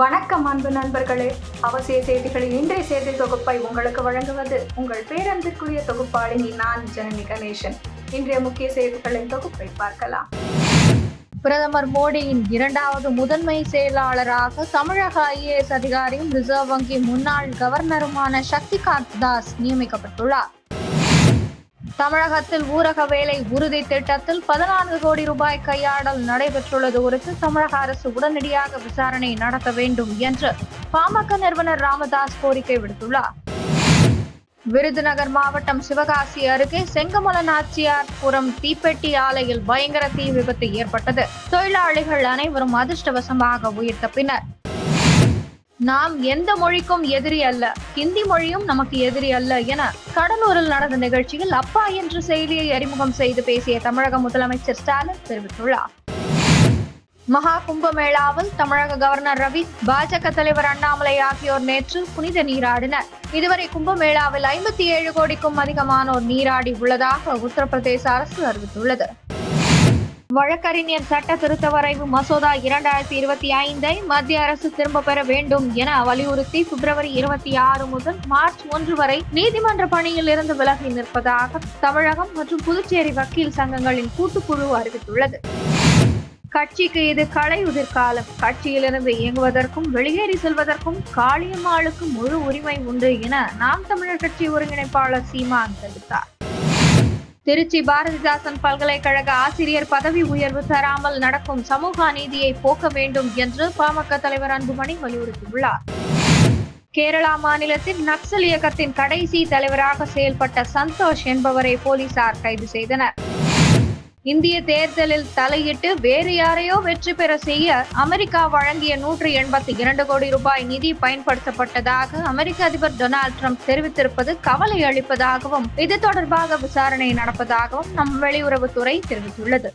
வணக்கம் அன்பு நண்பர்களே. அவசிய செய்திகளின் இன்றைய செய்தி தொகுப்பை உங்களுக்கு வழங்குவது உங்கள் பேரன்பிற்குரிய தொகுப்பாளினி நான் ஜனனி கணேசன். இன்றைய முக்கிய செய்திகளின் தொகுப்பை பார்க்கலாம். பிரதமர் மோடியின் இரண்டாவது முதன்மை செயலாளராக தமிழக ஐஏஎஸ் அதிகாரியும் ரிசர்வ் வங்கி முன்னாள் கவர்னருமான சக்திகாந்த் தாஸ் நியமிக்கப்பட்டுள்ளார். தமிழகத்தில் ஊரக வேலை உறுதி திட்டத்தில் பதினான்கு கோடி ரூபாய் கையாடல் நடைபெற்றுள்ளது குறித்து தமிழக அரசு உடனடியாக விசாரணை நடத்த வேண்டும் என்று பாமக நிறுவனர் ராமதாஸ் கோரிக்கை விடுத்துள்ளார். விருதுநகர் மாவட்டம் சிவகாசி அருகே செங்கமல நாச்சியார்புரம் தீப்பெட்டி ஆலையில் பயங்கர தீ விபத்து ஏற்பட்டது. தொழிலாளிகள் அனைவரும் அதிர்ஷ்டவசமாக உயிர் தப்பினர் நாம் எந்த மொழிக்கும் எதிரி அல்ல. ஹிந்தி மொழியும் நமக்கு எதிரி அல்ல என கடலூரில் நடந்த நிகழ்ச்சியில் அப்பா என்ற செயலியை அறிமுகம் செய்து பேசிய தமிழக முதலமைச்சர் ஸ்டாலின் தெரிவித்துள்ளார். மகா கும்பமேளாவில் தமிழக கவர்னர் ரவி பாஜக தலைவர் அண்ணாமலை ஆகியோர் நேற்று புனித நீராடினர். இதுவரை கும்பமேளாவில் ஐம்பத்தி ஏழு கோடிக்கும் அதிகமானோர் நீராடி உள்ளதாக உத்தரப்பிரதேச அரசு அறிவித்துள்ளது. வழக்கறிஞர் சட்ட திருத்த வரைவு மசோதா இரண்டாயிரத்தி இருபத்தி ஐந்தை மத்திய அரசு திரும்ப பெற வேண்டும் என வலியுறுத்தி பிப்ரவரி இருபத்தி ஆறு முதல் மார்ச் ஒன்று வரை நீதிமன்ற பணியில் இருந்து விலகி நிற்பதாக தமிழகம் மற்றும் புதுச்சேரி வக்கீல் சங்கங்களின் கூட்டுக்குழு அறிவித்துள்ளது. கட்சிக்கு இது களை உதிர்காலம். கட்சியிலிருந்து இயங்குவதற்கும் வெளியேறி செல்வதற்கும் காளியம்மாளுக்கு முழு உரிமை உண்டு என நாம் தமிழர் கட்சி ஒருங்கிணைப்பாளர் சீமான் தெரிவித்தார். திருச்சி பாரதிதாசன் பல்கலைக்கழக ஆசிரியர் பதவி உயர்வு தராமல் நடக்கும் சமூக அநீதியை போக்க வேண்டும் என்று பாமக தலைவர் அன்புமணி வலியுறுத்தியுள்ளார். கேரளா மாநிலத்தில் நக்சல் இயக்கத்தின் கடைசி தலைவராக செயல்பட்ட சந்தோஷ் என்பவரை போலீசார் கைது செய்தனர். இந்திய தேர்தலில் தலையிட்டு வேறு யாரையோ வெற்றி பெற செய்ய அமெரிக்கா வழங்கிய நூற்றி எண்பத்தி இரண்டு கோடி ரூபாய் நிதி பயன்படுத்தப்பட்டதாக அமெரிக்க அதிபர் டொனால்ட் ட்ரம்ப் தெரிவித்திருப்பது கவலை அளிப்பதாகவும் இது தொடர்பாக விசாரணை நடப்பதாகவும் நம் வெளியுறவுத்துறை தெரிவித்துள்ளது.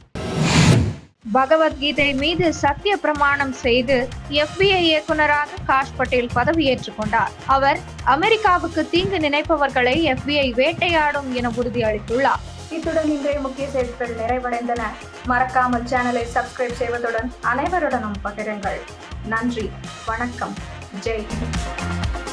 பகவத்கீதை மீது சத்திய பிரமாணம் செய்து எஃபிஐ இயக்குநராக காஷ் பட்டேல் பதவியேற்றுக் கொண்டார். அவர் அமெரிக்காவுக்கு தீங்கு நினைப்பவர்களை எஃபிஐ வேட்டையாடும் என உறுதியளித்துள்ளார். இத்துடன் இன்றைய முக்கிய செய்திகள் நிறைவடைந்தன. மறக்காமல் சேனலை சப்ஸ்கிரைப் செய்வதுடன் அனைவருடனும் பகிருங்கள். நன்றி. வணக்கம். ஜெய். ஹிந்த்